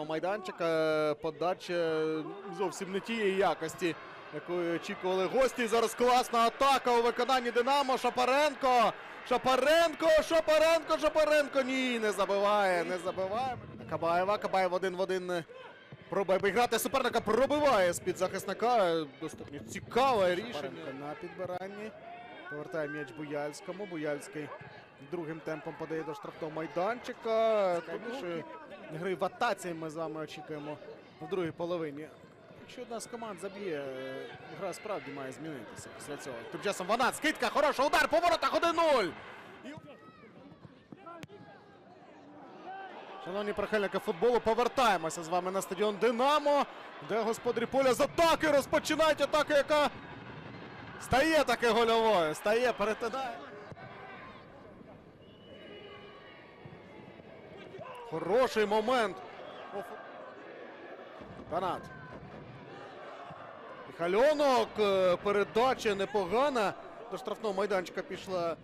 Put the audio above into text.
штрафного майданчика. Подача зовсім не тієї якості, якої очікували гості. Зараз класна атака у виконанні Динамо. Шапаренко. Шапаренко, Шапаренко, Шапаренко. Ні, не забиває, не забиває. Кабаєва, Кабаєв один в один. Пробує обіграти суперника, пробиває з-під захисника. Достатньо цікаве рішення на підбиранні. Повертає м'яч Буяльському. Буяльський другим темпом подає до штрафного майданчика. Більше гри в атаці ми з вами очікуємо в другій половині. Якщо одна з команд заб'є, е, гра справді має змінитися після цього. Тим часом Ванат, скидка, хороший удар по воротах 1-0. Шановні прихильники футболу, повертаємося з вами на стадіон Динамо, де господарі поля з атаки розпочинають атаку, яка стає таки гольовою. Стає, перетинає. Хороший момент. Канат. Михальонок. е, Передача непогана. До штрафного майданчика пішла